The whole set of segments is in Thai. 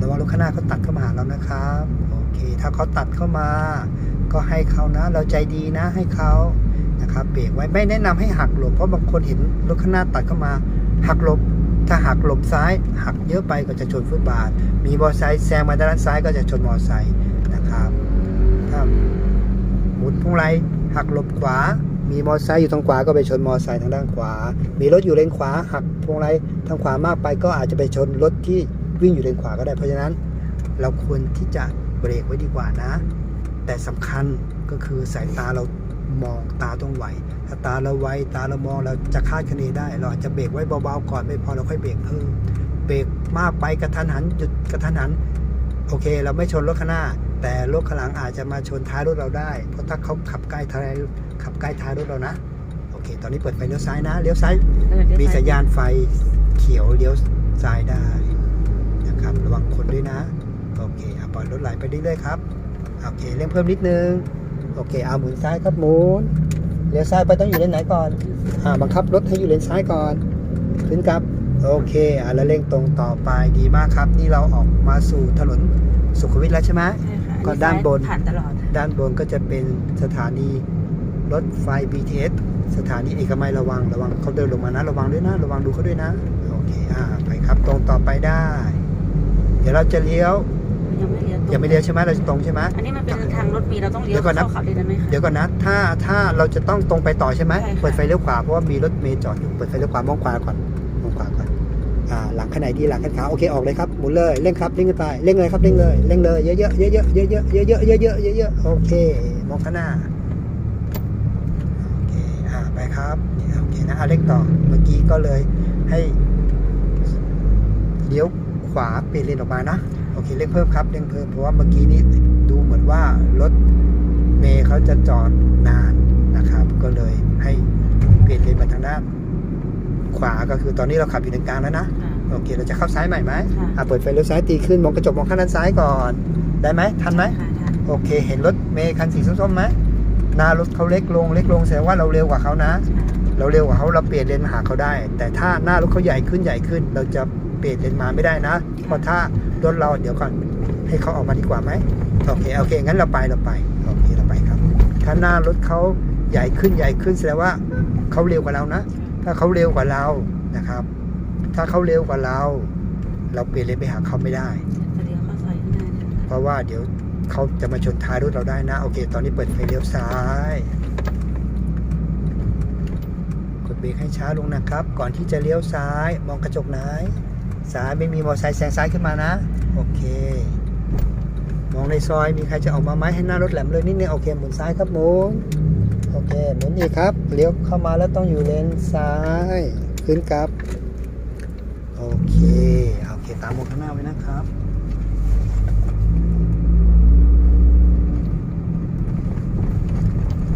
ระวังรถข้างหน้าเขาตัดเข้ามาหาเรานะครับโอเค ถ้าเขาตัดเข้ามา ก็ให้เขานะ เราใจดีนะให้เขานะครับเบรกไว้ไม่แนะนำให้หักหลบเพราะบางคนเห็นรถข้างหน้าตัดเข้ามา หักหลบถ้าหักหลบซ้าย หักเยอะไปก็จะชนฟุตบาท มีมอเตอร์ไซค์แซงมาด้านซ้ายก็จะชนมอเตอร์ไซค์นะครับถ้าหมุนพวงมาลัยหักหลบขวา มีมอเตอร์ไซค์อยู่ทางขวาก็ไปชนมอเตอร์ไซค์ทางด้านขวา มีรถอยู่เลนขวา หักพวงมาลัยทางขวามากไปก็อาจจะไปชนรถที่ วิ่งอยู่เลนขวาก็ได้ เพราะฉะนั้น เราควรที่จะเบรกไว้ดีกว่านะ แต่สำคัญก็คือสายตาเรามองตาต้องไหวถ้าตาเราไวตาเรามองเราจะคาดคะเนได้ เราอาจจะเบรกไว้เบาๆก่อนไม่พอเราค่อยเบรกเพิ่มเบรกมากไปกระทันหันหยุดกระทันหันโอเค เราไม่ชนรถข้างหน้า แต่รถข้างหลังอาจจะมาชนท้ายรถเราได้ เพราะถ้าเขาขับใกล้ท้ายขับใกล้ท้ายรถเรานะโอเค ตอนนี้เปิดไฟเลี้ยวซ้ายนะเลี้ยวซ้ายเออเดี๋ยวมีใส่สัญญาณไฟเขียวเลี้ยวซ้ายได้ นะครับ ระวังคนด้วยนะ โอเคเอาปล่อยรถไหลไปเรื่อยๆครับ โอเคเร่งเพิ่มนิดนึง โอเค เอาหมุนซ้ายครับหมุน เลี้ยวซ้ายไปต้องอยู่เลนไหนก่อน อ่า บังคับรถให้อยู่เลนซ้ายก่อน ขึ้นครับ โอเค อ่าแล้วเร่งตรงต่อไปดีมากครับ นี่เราออกมาสู่ถนนสุขุมวิทแล้วใช่ไหมใช่ค่ะก็ด้านบน ผ่านตลอด ด้านบนก็จะเป็นสถานีรถไฟ BTS สถานีเอกมัยระวังระวังเขาเดินลงมานะ ระวังด้วยนะ ระวังดูเขาด้วยนะ โอเค อ่า ไปครับ ตรงต่อไปได้ เดี๋ยวเราจะเลี้ยวยังไม่เลี้ยวตรงยังไม่เลี้ยวใช่ไหมเราจะตรงใช่ไหมอันนี้มันเป็นทางรถมีเราต้องเลี้ยเดี๋วยวก่อนนะเข้าเขาเลยได้ไหมคะเดี๋ยวก่อนนะ ถ้าถ้าเราจะต้องตรงไปต่อใช่ไหมใช่ค่ะเปิดไฟเลี้ยวขวาเพราะว่ามีรถเมล์จอดอยู่เปิดไฟเลี้ยวขวามองขวาก่อนมองขวาก่อนอ่าหลังข้างไหนดีหลังข้างขาโอเคออกเลยครับหมุนเลยเร่งครับเร่งกันไปเร่งเลยครับเร่งเลยเร่งเลยเยอะๆเยอะๆเยอะๆเยอะๆเยอะๆเยอะๆเยอะๆเยอะๆโอเคมองข้างหน้าโอเคอ่าไปครับนี่โอเคนะอะเร่งต่อเมื่อกี้ก็เลยให้เลี้ยว ขวาเปลี่ยนเลนออกมานะโอเคเร่งเพิ่มครับเร่งเพิ่มเพราะว่าเมื่อกี้นี้ดูเหมือนว่ารถเมย์เขาจะจอดนานนะครับ ก็เลยให้เปลี่ยนเลนมาทางด้านขวาก็คือตอนนี้เราขับอยู่เลนกลางแล้วนะค่ะโอเคเราจะเข้าซ้ายใหม่ไหมค่ะอะเปิดไฟเลี้ยวซ้ายตีขึ้นมองกระจกมองข้างด้านซ้ายก่อน ได้ไหมทันไหมค่ะค่ะโอเค เห็นรถเมย์คันสีส้มๆไหมหน้ารถเขาเล็กลงเล็กลงแสดงว่าเราเร็วกว่าเขานะ เราเร็วกว่าเขาเราเปลี่ยนเลนมาหาเขาได้ แต่ถ้าหน้ารถเขาใหญ่ขึ้นใหญ่ขึ้น เราจะ เปลี่ยนเลนมาไม่ได้นะเพราะถ้ารถเราเดี๋ยวก่อนให้เขาออกมาดีกว่าไหมโอเคโอเคงั้นเราไปเราไปโอเคเราไปครับ ถ้าหน้ารถเขาใหญ่ขึ้นใหญ่ขึ้นแสดงว่าเขาเร็วกว่าเรานะ ถ้าเขาเร็วกว่าเรานะครับ ถ้าเขาเร็วกว่าเรา เราเปลี่ยนเลนไปหาเขาไม่ได้จะเลี้ยวข้ายข้างนะเพราะว่าเดี๋ยวเขาจะมาชนท้ายรถเราได้นะ โอเค ตอนนี้เปิดไฟเลี้ยวซ้ายกดเบรกให้ช้าลงนะครับ ก่อนที่จะเลี้ยวซ้าย มองกระจกไหน ซ้ายไม่มีมอเตอร์ไซค์แซงซ้ายขึ้นมานะ โอเค มองในซอยมีใครจะออกมาไหมให้หน้ารถแหลมเลยนิดนึงโอเคหมุนซ้ายครับหมุนโอเคหมุนอีกครับเลี้ยวเข้ามาแล้วต้องอยู่เลนซ้ายขึ้นครับโอเคโอเคตามมองข้างหน้าไว้นะครับ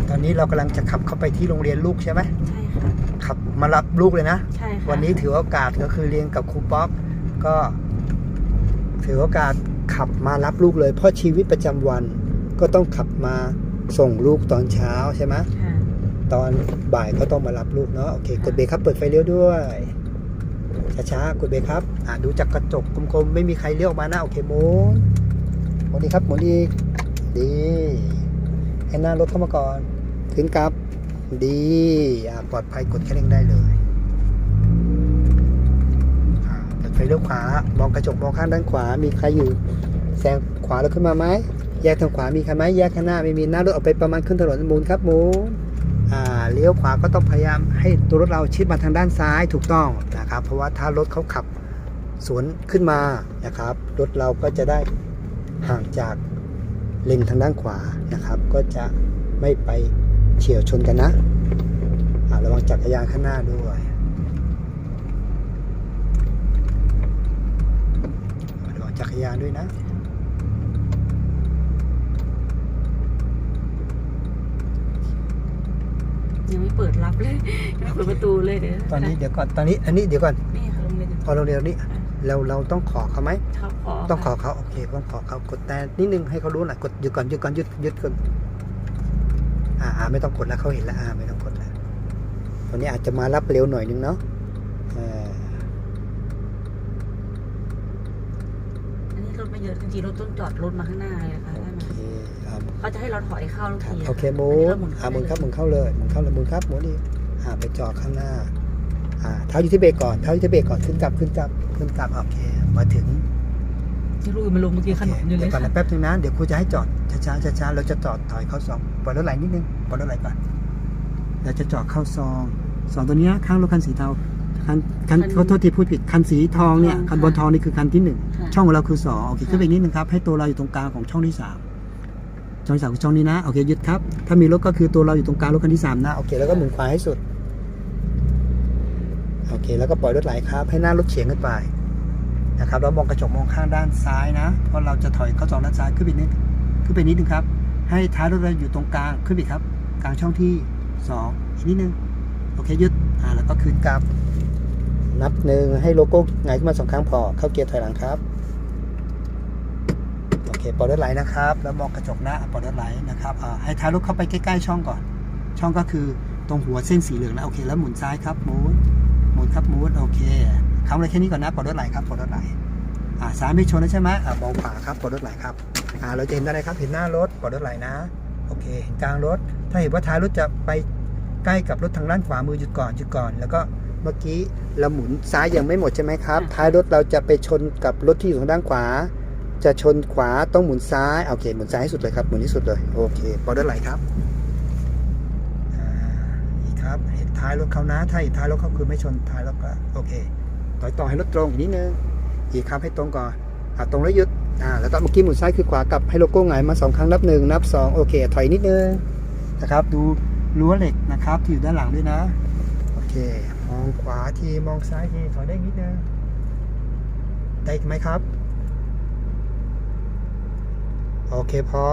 ตอนนี้เรากำลังจะขับเข้าไปที่โรงเรียนลูกใช่ไหมใช่ค่ะขับมารับลูกเลยนะ ใช่ค่ะวันนี้ถือโอกาสก็คือเรียนกับครูป๊อก ก็ถือโอกาสขับมารับลูกเลย เพราะชีวิตประจำวันก็ต้องขับมาส่งลูกตอนเช้าใช่ไหมค่ะตอนบ่ายก็ต้องมารับลูกเนาะโอเคกดเบรกครับเปิดไฟเลี้ยวด้วยช้าๆกดเบรกครับอ่าดูจากกระจกกลมๆไม่มีใครเลี้ยวออกมานะโอเคหมุนหมุนดีครับหมุนอีกดีให้หน้ารถเข้ามาก่อนขึ้นครับ ดีอ่าปลอดภัยกดแค่เร่งได้เลยอ่าเปิด ไฟเลี้ยวขวา มองกระจกมองข้างด้านขวา มีใครอยู่แซงขวาแล้วขึ้นมาไหมแยกทางขวามีใครไหมแยกข้างหน้าไม่มีหน้ารถออกไปประมาณขึ้นถนนมุนครับหมุนอ่าเลี้ยวขวาก็ต้องพยายามให้ตัวรถเราชิดมาทางด้านซ้ายถูกต้องนะครับ เพราะว่าถ้ารถเขาขับสวนขึ้นมานะครับรถเราก็จะได้ห่างจากเลนทางด้านขวานะครับ ก็จะไม่ไปเฉียวชนกันนะระวังจักรยานข้างหน้าด้วยระวัง จักรยานด้วยนะ ยังไม่เปิดรับเลยยังไม่เปิดประตูเลยเดี๋ยวตอนนี้เดี๋ยวก่อนตอนนี้อันนี้เดี๋ยวก่อนนี่ค่ะโรงเรียนพอเราเรียนนี้เราเราต้องขอเขาไหมเขาขอต้องขอเขาโอเคต้องขอเขากดแต่นิดนึงให้เขารู้หน่อยกดหยุดก่อนหยุดก่อนหยุดหยุดก่อนอ่าอ่าไม่ต้องกดแล้วเขาเห็นแล้วอ่าไม่ต้องกดแล้ววันนี้อาจจะมารับเร็วหน่อยนึงเนาะเออ อันนี้รถ ถไม่เยอะ จริงๆรถต้องจอดรถมาข้างหน้าเลยค่ะโอได้ไหมเคครับเขาจะให้เราถอยเข้าทุกครับทีะโอเคหมุอันนนี้อ่าเราหมุนครับหมุได้นเข้าเลยหมุนเข้าเลยหมุนครับหมุนอีกอ่าไปจอดข้างหน้าอ่าเท้าอยู่ที่เบรกก่อนเท้าอยู่ที่เบรกก่อนขึ้นกลับขึ้นกลับขึ้นกลับโอเคมาถึงที่รู้มาลงเมื่อกี้ขนมอยู่เลเดี๋ยยวก่อนค่ะนะแป๊บนึงนะเดี๋ยวครูจะให้จอดช้าๆช้าๆเราจะจอดถอยเข้าซองปล่อยรถไหลนิดนึงปล่อยรถไหลก่อนเราจะจอดเข้าซองซองตัวเนี้ยข้างรถคันสีเทา คันคัน ขอโทษทีพูดผิดคันสีทองเนี่ยคันบนทองนี่คือคันที่หนึ่งค่ะ ช่องของเราคือสองโอเคขึ้นไปอีกนิดนึงครับให้ตัวเราอยู่ตรงกลางของช่องที่สามช่องที่สามคือช่องนี้นะโอเคหยุดครับถ้ามีรถก็คือตัวเราอยู่ตรงกลางรถคันที่สามนะโอเคแล้วก็หมุนขวาให้สุดโอเคแล้วก็ปล่อยรถไหลครับ ให้หน้ารถเฉียงขึ้นไปนะครับแล้วมองกระจกมองข้างด้านซ้ายนะเพราะเราจะถอยเข้าจองด้านซ้ายขึ้นไปนิดขึ้นไปนิดนึงครับ ให้ท้ายรถเราอยู่ตรงกลางขึ้นไปอีกครับ กลางช่องที่สองอีกนิดนึงโอเคหยุดอ่าแล้วก็คืนกลับ นับหนึ่งให้โลโก้หงายขึ้นมาสองครั้งพอ เข้าเกียร์ถอยหลังครับโอเคปลดรถไหลนะครับ แล้วมองกระจกหน้าปลดรถไหลนะครับอ่าให้ท้ายรถเข้าไปใกล้ๆช่องก่อน ช่องก็คือตรงหัวเส้นสีเหลืองนะโอเค แล้วหมุนซ้ายครับหมุนหมุนครับหมุนโอเคคำอะไรแค่นี้ก่อนนะปลดรถไหลครับปลดรถไหลอ่าซ้ายไม่ชนแล้วใช่ไหมอ่ามองขวาครับปลดรถไหลครับอ่าเราจะเห็นอะไรครับเห็นหน้ารถปลดรถไหลนะโอเคเห็นกลางรถ ถ้าเห็นว่าท้ายรถจะไปใกล้กับรถทางด้านขวามือหยุดก่อนหยุดก่อน แล้วก็ เมื่อกี้เราหมุนซ้ายยังไม่หมดใช่ไหมครับ ท้ายรถเราจะไปชนกับรถที่อยู่ทางด้านขวา จะชนขวาต้องหมุนซ้ายโอเคหมุนซ้ายให้สุดเลยครับหมุนที่สุดเลยโอเคปอดไหลครับอ่าอีกครับเห็นท้ายรถเขานะถ้าเห็นท้ายรถเขาคือไม่ชนท้ายรถก็โอเคต่อยต่อให้รถตรงอีกนิดนึงอีกครับให้ตรงก่อนอ่าตรงแล้วหยุดอ่าแล้วก็เมื่อกี้หมุนซ้ายคือขวากลับให้โลโก้หงายมาสองครั้งนับหนึ่งนับสองโอเคถอยนิดนึงนะครับ ดูรั้วเหล็กนะครับที่อยู่ด้านหลังด้วยนะโอ เค มองขวาที มองซ้ายที ถอยได้นิดนึง ได้อีกไหมครับ โอเคพอ